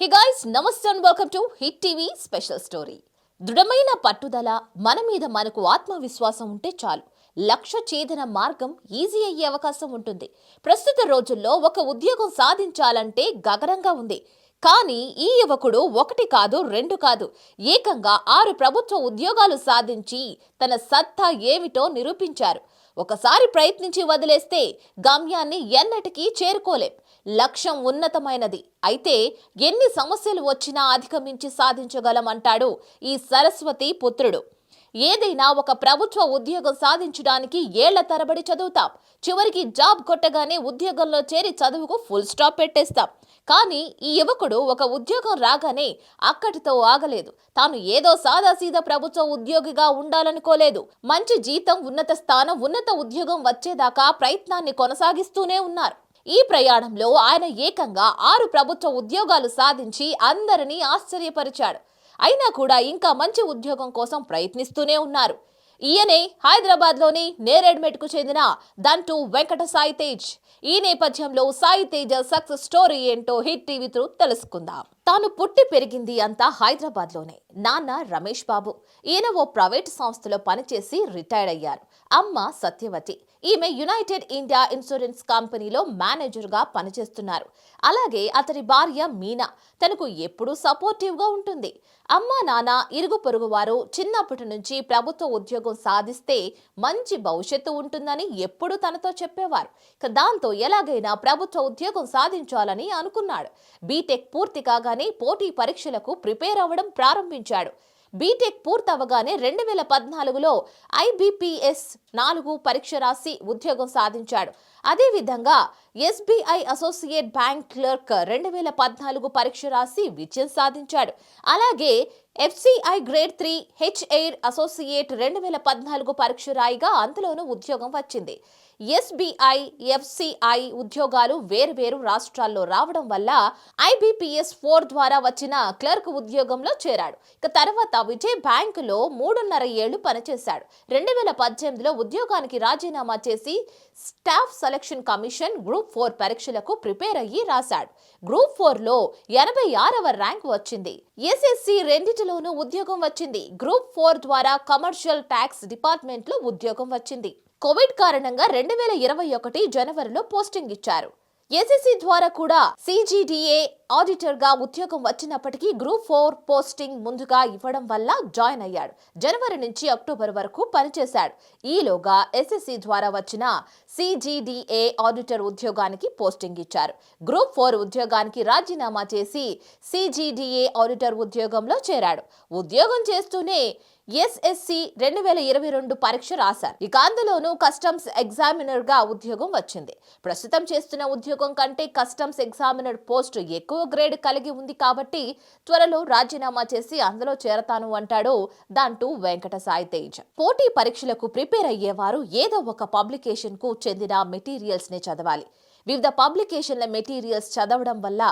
హి guys నమస్తే and welcome to hit TV special story దృఢమైన పట్టుదల మన మీద మనకు ఆత్మవిశ్వాసం ఉంటే చాలు. లక్ష్య ఛేదన మార్గం ఈజీ అయ్యే అవకాశం ఉంటుంది. ప్రస్తుత రోజుల్లో ఒక ఉద్యోగం సాధించాలంటే గగనంగా ఉంది. కానీ ఈ యువకుడు ఒకటి కాదు రెండు కాదు. ఏకంగా ఆరు ప్రభుత్వ ఉద్యోగాలు సాధించి తన సత్తా ఏమిటో నిరూపించారు. ఒకసారి ప్రయత్నించి వదిలేస్తే గమ్యాన్ని ఎన్నటికీ చేరుకోలేం. లక్ష్యం ఉన్నతమైనది. అయితే ఎన్ని సమస్యలు వచ్చినా అధిగమించి సాధించగలం అంటాడు ఈ సరస్వతి పుత్రుడు. ఏదైనా ఒక ప్రభుత్వ ఉద్యోగం సాధించడానికి ఏళ్ళ తరబడి చదువుతాం. చివరికి జాబ్ కొట్టగానే ఉద్యోగంలో చేరి చదువుకు ఫుల్ స్టాప్ పెట్టేస్తాం. కానీ ఈ యువకుడు ఒక ఉద్యోగం రాగానే అక్కడితో ఆగలేదు. తాను ఏదో సాదాసీదా ప్రభుత్వ ఉద్యోగిగా ఉండాలనుకోలేదు. మంచి జీతం ఉన్నత స్థానం ఉన్నత ఉద్యోగం వచ్చేదాకా ప్రయత్నాన్ని కొనసాగిస్తూనే ఉన్నారు. ఈ ప్రయాణంలో ఆయన ఏకంగా ఆరు ప్రభుత్వ ఉద్యోగాలు సాధించి అందరినీ ఆశ్చర్యపరిచాడు. అయినా కూడా ఇంకా మంచి ఉద్యోగం కోసం ప్రయత్నిస్తూనే ఉన్నారు. ఈయనే హైదరాబాద్లోని నేరేడ్మెట్కు చెందిన దంటు వెంకట సాయి తేజ్ ఈ నేపథ్యంలో సాయి తేజ సక్సెస్ స్టోరీ ఏంటో హిట్ టీవీ త్రూ తెలుసుకుందాం. తాను పుట్టి పెరిగింది అంతా హైదరాబాద్లోనే. నాన్న రమేష్ బాబు. ఈయన ఓ ప్రైవేట్ సంస్థలో పనిచేసి రిటైర్డ్ అయ్యారు. అమ్మ సత్యవతి. ఈమె యునైటెడ్ ఇండియా ఇన్సూరెన్స్ కంపెనీలో మేనేజర్గా పనిచేస్తున్నారు. అలాగే అతని భార్య మీనా. తనకు ఎప్పుడూ సపోర్టివ్గా ఉంటుంది. అమ్మ నాన్న ఇరుగు పొరుగు వారు చిన్నప్పటి నుంచి ప్రభుత్వ ఉద్యోగం సాధిస్తే మంచి భవిష్యత్తు ఉంటుందని ఎప్పుడూ తనతో చెప్పేవారు. ఇక దాంతో ఎలాగైనా ప్రభుత్వ ఉద్యోగం సాధించాలని అనుకున్నాడు. బీటెక్ పూర్తి కాగానే పోటీ పరీక్షలకు ప్రిపేర్ అవ్వడం ప్రారంభించాడు. బీటెక్ పూర్తవగానే రెండు వేల పద్నాలుగులో ఐబీపీఎస్ నాలుగు పరీక్ష రాసి ఉద్యోగం సాధించాడు. అదేవిధంగా ఎస్బీఐ అసోసియేట్ బ్యాంక్ క్లర్క్ రెండు వేల పద్నాలుగు పరీక్ష రాసి విజయం సాధించాడు. అలాగే FCI grade three H air associate రెండు వేల పద్నాలుగు పరీక్ష రాయిగా అందులోనూ ఉద్యోగం వచ్చింది. ఎస్బీఐ ఎఫ్సిఐ ఉద్యోగాలు వేర్వేరు రాష్ట్రాల్లో రావడం వల్ల ఐబీపీఎస్ ఫోర్ ద్వారా వచ్చిన క్లర్క్ ఉద్యోగంలో చేరాడు. ఇక తర్వాత విజయ్ బ్యాంకులో మూడున్నర ఏళ్ళు పనిచేశాడు. రెండు వేల పద్దెనిమిదిలో ఉద్యోగానికి రాజీనామా చేసి staff selection commission group four పరీక్షలకు ప్రిపేర్ అయ్యి రాశాడు. గ్రూప్ ఫోర్లో ఎనభై ఆరవ ర్యాంక్ వచ్చింది. ఎస్ఎస్సి రెండిటిలోనూ ఉద్యోగం వచ్చింది. గ్రూప్ ఫోర్ ద్వారా కమర్షియల్ ట్యాక్స్ డిపార్ట్మెంట్లో ఉద్యోగం వచ్చింది. కోవిడ్ కారణంగా రెండు వేల ఇరవై ఒకటి జనవరిలో పోస్టింగ్ ఇచ్చారు. ఎస్ఎస్సి ద్వారా కూడా సిజిడిఏ ఆడిటర్గా ఉద్యోగం వచ్చినప్పటికీ గ్రూప్ ఫోర్ పోస్టింగ్ ముందుగా ఇవ్వడం వల్ల జాయిన్ అయ్యాడు. జనవరి నుంచి అక్టోబర్ వరకు పనిచేశాడు. ఈలోగా ఎస్ఎస్సి ద్వారా వచ్చిన సిజిడిఏ ఆడిటర్ ఉద్యోగానికి పోస్టింగ్ ఇచ్చారు. గ్రూప్ ఫోర్ ఉద్యోగానికి రాజీనామా చేసి సిజిడిఏ ఆడిటర్ ఉద్యోగంలో చేరాడు. ఉద్యోగం చేస్తూనే ఎస్ఎస్సి రెండు వేల ఇరవై రెండు పరీక్ష రాశారు. ఇక అందులోనూ కస్టమ్స్ ఎగ్జామినర్గా ఉద్యోగం వచ్చింది. ప్రస్తుతం చేస్తున్న ఉద్యోగం కంటే కస్టమ్స్ ఎగ్జామినర్ పోస్ట్ ఎక్కువ గ్రేడ్ కలిగి ఉంది కాబట్టి త్వరలో రాజీనామా చేసి అందులో చేరతాను అంటాడు దాంటూ వెంకట సాయి తేజ్ పోటీ పరీక్షలకు ప్రిపేర్ అయ్యేవారు ఏదో ఒక పబ్లికేషన్కు చెందిన మెటీరియల్స్ని చదవాలి. వివిధ పబ్లికేషన్ల మెటీరియల్స్ చదవడం వల్ల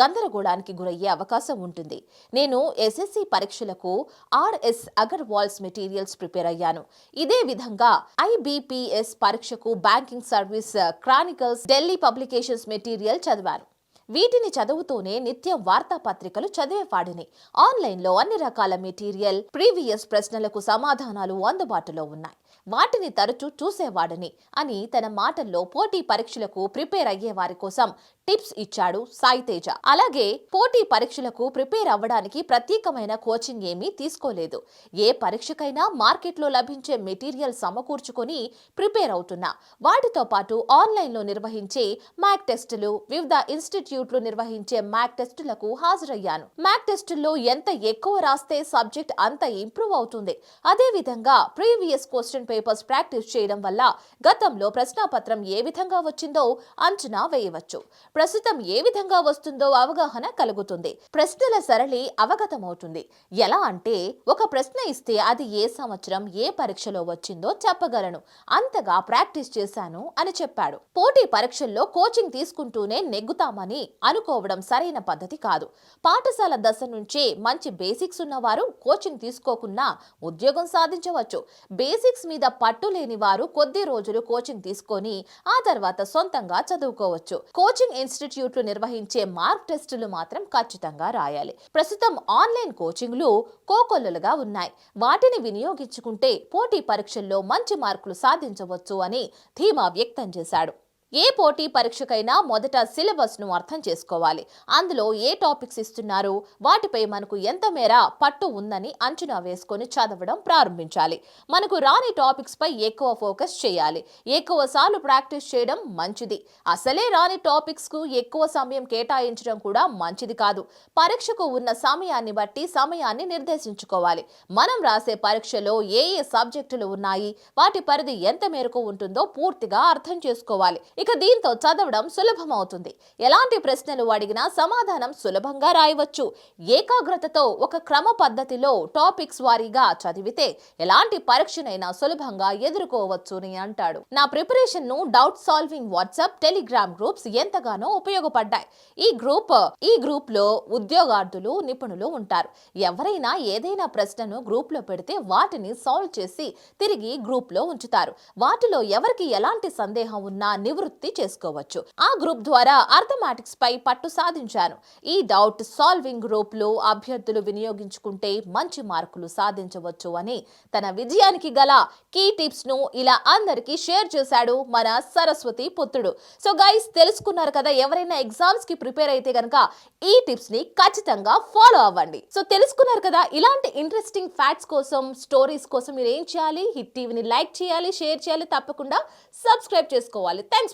గందరగోళానికి గురయ్యే అవకాశం ఉంటుంది. నేను ఎస్ఎస్సి పరీక్షలకు ఆర్ఎస్ అగర్వాల్స్ మెటీరియల్స్ ప్రిపేర్ అయ్యాను. ఇదే విధంగా ఐబీపీఎస్ పరీక్షకు banking service chronicles Delhi publications material చదివాను. వీటిని చదువుతూనే నిత్యం వార్తాపత్రికలు చదివేవాడిని. ఆన్లైన్లో అన్ని రకాల మెటీరియల్ ప్రీవియస్ ప్రశ్నలకు సమాధానాలు అందుబాటులో ఉన్నాయి. వాటిని తరచూ చూసేవాడిని అని తన మాటల్లో పోటీ పరీక్షలకు ప్రిపేర్ అయ్యే వారి కోసం టిప్స్ ఇచ్చాడు సాయి తేజ. అలాగే పోటీ పరీక్షలకు ప్రిపేర్ అవ్వడానికి ప్రత్యేకమైన కోచింగ్ ఏమీ తీసుకోలేదు. ఏ పరీక్షకైనా మార్కెట్లో లభించే మెటీరియల్ సమకూర్చుకొని ప్రిపేర్ అవుతున్నా. వాటితో పాటు ఆన్లైన్లో నిర్వహించే మ్యాక్ టెస్టులు వివిధ ఇన్స్టిట్యూట్లు నిర్వహించే మ్యాక్ టెస్టులకు హాజరయ్యాను. మ్యాక్ టెస్టుల్లో ఎంత ఎక్కువ రాస్తే సబ్జెక్ట్ అంత ఇంప్రూవ్ అవుతుంది. అదేవిధంగా ప్రీవియస్ క్వశ్చన్ పేపర్స్ ప్రాక్టీస్ చేయడం వల్ల గతంలో ప్రశ్నాపత్రం ఏ విధంగా వచ్చిందో అంచనా వేయవచ్చు. ప్రస్తుతం ఏ విధంగా వస్తుందో అవగాహన కలుగుతుంది. ప్రశ్నల సరళి అవగతమవుతుంది. ఎలా అంటే ఒక ప్రశ్న ఇస్తే అది ఏ సంవత్సరం ఏ పరీక్షలో వచ్చిందో చెప్పగలను. అంతగా ప్రాక్టీస్ చేశాను అని చెప్పాడు. పోటీ పరీక్షల్లో కోచింగ్ తీసుకుంటూనే నెగ్గుతామని అనుకోవడం సరైన పద్ధతి కాదు. పాఠశాల దశ నుంచే మంచి బేసిక్స్ ఉన్నవారు కోచింగ్ తీసుకోకున్నా ఉద్యోగం సాధించవచ్చు. బేసిక్స్ మీద పట్టు లేని వారు కొద్ది రోజులు కోచింగ్ తీసుకొని ఆ తర్వాత సొంతంగా చదువుకోవచ్చు. కోచింగ్ ఇన్స్టిట్యూట్లు నిర్వహించే మార్క్ టెస్టులు మాత్రం ఖచ్చితంగా రాయాలి. ప్రస్తుతం ఆన్లైన్ కోచింగ్లు కోకొల్లలుగా ఉన్నాయి. వాటిని వినియోగించుకుంటే పోటీ పరీక్షల్లో మంచి మార్కులు సాధించవచ్చు అని ధీమా వ్యక్తం చేశాడు. ఏ పోటీ పరీక్షకైనా మొదట సిలబస్ను అర్థం చేసుకోవాలి. అందులో ఏ టాపిక్స్ ఇస్తున్నారు? వాటిపై మనకు ఎంత మేర పట్టు ఉందని అంచనా వేసుకొని చదవడం ప్రారంభించాలి. మనకు రాని టాపిక్స్ పై ఎక్కువ ఫోకస్ చేయాలి. ఎక్కువసార్లు ప్రాక్టీస్ చేయడం మంచిది. అసలే రాని టాపిక్స్కు ఎక్కువ సమయం కేటాయించడం కూడా మంచిది కాదు. పరీక్షకు ఉన్న సమయాన్ని బట్టి సమయాన్ని నిర్దేశించుకోవాలి. మనం రాసే పరీక్షలో ఏ ఏ సబ్జెక్టులు ఉన్నాయి? వాటి పరిధి ఎంత మేరకు ఉంటుందో పూర్తిగా అర్థం చేసుకోవాలి. ఇక దీంతో చదవడం సులభమవుతుంది. ఎలాంటి ప్రశ్నలు అడిగినా సమాధానం సులభంగా రాయవచ్చు. ఏకాగ్రతతో ఒక క్రమ పద్ధతిలో టాపిక్స్ వారీగా చదివితే ఎలాంటి పరీక్షనైనా సులభంగా ఎదుర్కోవచ్చు అని అంటాడు. నా ప్రిపరేషన్ను doubt solving WhatsApp Telegram groups ఎంతగానో ఉపయోగపడ్డాయి. ఈ గ్రూప్ ఈ గ్రూప్లో ఉద్యోగార్థులు నిపుణులు ఉంటారు. ఎవరైనా ఏదైనా ప్రశ్నను గ్రూప్లో పెడితే వాటిని సాల్వ్ చేసి తిరిగి గ్రూప్లో ఉంచుతారు. వాటిలో ఎవరికి ఎలాంటి సందేహం ఉన్నా నివృత్తి చేసుకోవచ్చు. ఆ గ్రూప్ ద్వారా అర్థమాటిక్స్ పై పట్టు సాధించాను ఈ డౌట్ సాల్వింగ్ గ్రూప్లో అభ్యర్థులు వినియోగించుకుంటే మంచి మార్కులు సాధించవచ్చు అని తన విజయానికి గల కీ టిప్స్ను ఇలా అందరికీ షేర్ చేశాడు మన సరస్వతి పుత్రుడు. సో గైస్ తెలుసుకున్నారు కదా ఎవరైనా ఎగ్జామ్స్కి ప్రిపేర్ అయితే గనక ఈ టిప్స్ని ఖచ్చితంగా ఫాలో అవ్వండి. సో తెలుసుకున్నారు కదా ఇలాంటి ఇంట్రెస్టింగ్ ఫ్యాక్ట్స్ కోసం స్టోరీస్ కోసం మీరు ఏం చేయాలి? హిట్ టీవీని లైక్ చేయాలి షేర్ చేయాలి తప్పకుండా సబ్స్క్రైబ్ చేసుకోవాలి. థ్యాంక్స్